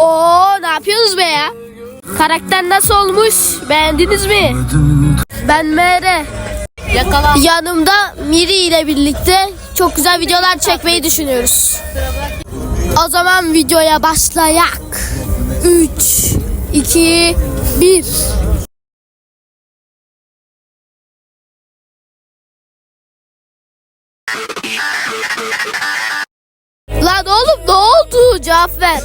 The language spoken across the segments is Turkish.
Oo ne yapıyorsunuz be ya? Karakter nasıl olmuş? Beğendiniz mi? Ben Mere. Yakala. Yanımda Miri ile birlikte çok güzel videolar çekmeyi düşünüyoruz. O zaman videoya başlayak. 3, 2, 1. Lan oğlum ne oldu? Cevap ver.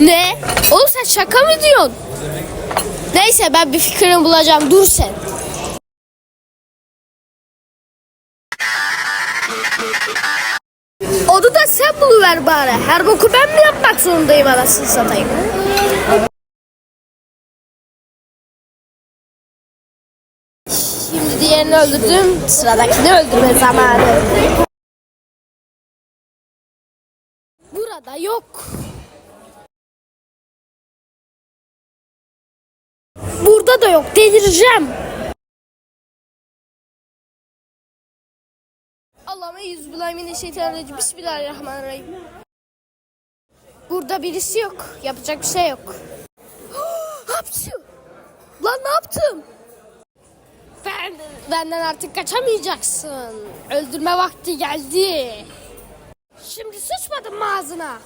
Ne? Oğlum sen şaka mı diyorsun? Neyse ben bir fikrini bulacağım. Dur sen. Onu da sen buluver bari. Her boku ben mi yapmak zorundayım anasını satayım? Şimdi diğerini öldürdüm. Sıradakini öldürme zamanı. Burada yok. Burada da yok. Delireceğim. Allah'ıma yüz billahi Bismillahirrahmanirrahim. Burada birisi yok. Yapacak bir şey yok. yaptım? Lan ne yaptım? Ben, benden artık kaçamayacaksın. Öldürme vakti geldi. Şimdi sıçmadın mı ağzına?